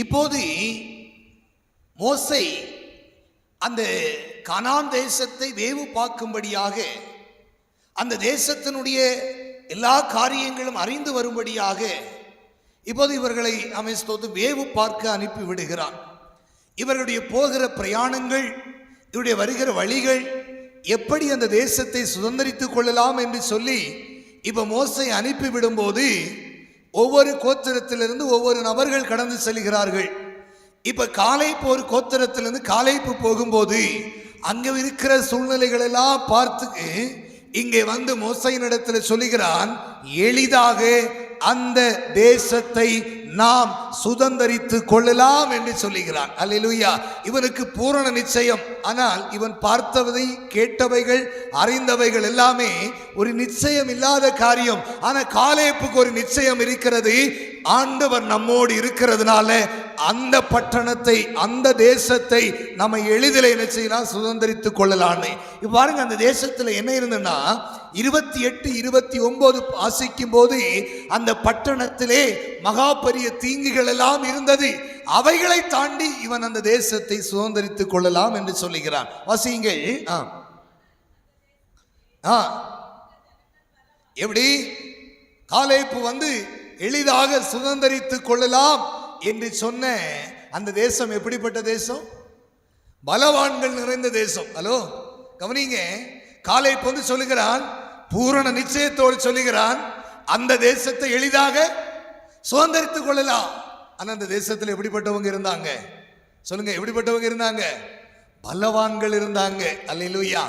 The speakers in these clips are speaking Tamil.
இப்போது மோசை அந்த கனான் தேசத்தை வேவு பார்க்கும்படியாக அந்த தேசத்தினுடைய எல்லா காரியங்களும் அறிந்து வரும்படியாக இப்போது இவர்களை அமைஸ்தோது வேவு பார்க்க அனுப்பி விடுகிறான். இவர்களுடைய போகிற பிரயாணங்கள் இவருடைய வருகிற வழிகள் எப்படி அந்த தேசத்தை சுதந்திரித்துக் கொள்ளலாம் என்று சொல்லி இப்போ மோசை அனுப்பி விடும்போது ஒவ்வொரு கோத்திரத்திலிருந்து ஒவ்வொரு நபர்கள் கடந்து செல்கிறார்கள். இப்போ காலைப்பு ஒரு கோத்திரத்திலிருந்து காலைப்பு போகும்போது அங்கே இருக்கிற சூழ்நிலைகள் எல்லாம் பார்த்து இங்கே வந்து மோசையினிடத்துல சொல்லுகிறான் எளிதாக அந்த தேசத்தை நாம் சுதந்தரித்து கொள்ளலாம் என்று சொல்லுகிறான். அல்லா இவனுக்கு பூரண நிச்சயம். ஆனால் இவன் பார்த்தவை கேட்டவைகள் அறிந்தவைகள் எல்லாமே ஒரு நிச்சயம் இல்லாத காரியம். ஆனால் காலேப்புக்கு ஒரு நிச்சயம் இருக்கிறது. ஆண்டவர் நம்மோடு இருக்கிறதுனால அந்த பட்டணத்தை அந்த தேசத்தை நம்ம எளிதில் என்ன செய்யலாம் சுதந்திரித்து கொள்ளலான்னு. இப்ப பாருங்க அந்த தேசத்தில் என்ன இருந்ததுன்னா இருபத்தி எட்டு இருபத்தி ஒன்பது வாசிக்கும் போது அந்த பட்டணத்திலே மகா பெரிய தீங்குகள் எல்லாம் இருந்தது. அவைகளை தாண்டி இவன் அந்த தேசத்தை சுதந்திரித்துக் கொள்ளலாம் என்று சொல்லுகிறான். வாசியுங்கள். ஆ. ஆ. எப்படி? காலேப்பு வந்து எளிதாக சுதந்திரித்துக் கொள்ளலாம். என்று சொன்ன அந்த தேசம் எப்படிப்பட்ட தேசம்? பலவான்கள் நிறைந்த தேசம். ஹலோ கவனிங்க. காலை வந்து சொல்லுகிறான் பூரண நிச்சயத்தோடு சொல்லுகிறான் அந்த தேசத்தை எளிதாக சுதந்திரித்துக் கொள்ளலாம். ஆனால் அந்த தேசத்தில் எப்படிப்பட்டவங்க இருந்தாங்க? சொல்லுங்க எப்படிப்பட்டவங்க இருந்தாங்க? பலவான்கள் இருந்தாங்க. அல்லேலூயா.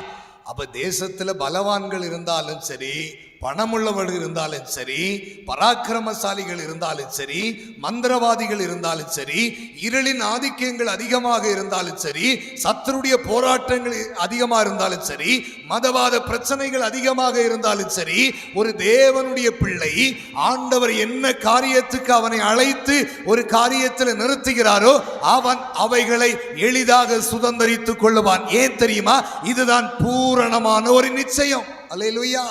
அப்ப தேசத்துல பலவான்கள் இருந்தாலும் சரி பணமுள்ளவர்கள் இருந்தாலும் சரி பராக்கிரமசாலிகள் இருந்தாலும் சரி மந்திரவாதிகள் இருந்தாலும் சரி இருளின் ஆதிக்கங்கள் அதிகமாக இருந்தாலும் சரி சத்தருடைய போராட்டங்கள் அதிகமாக இருந்தாலும் சரி மதவாத பிரச்சனைகள் அதிகமாக இருந்தாலும் சரி ஒரு தேவனுடைய பிள்ளை ஆண்டவர் என்ன காரியத்துக்கு அவனை அழைத்து ஒரு காரியத்தில் நிறுத்துகிறாரோ அவன் அவைகளை எளிதாக சுதந்திரித்துக் கொள்ளுவான். ஏன் தெரியுமா? இதுதான் பூரணமான ஒரு நிச்சயம். அல்லேலூயா.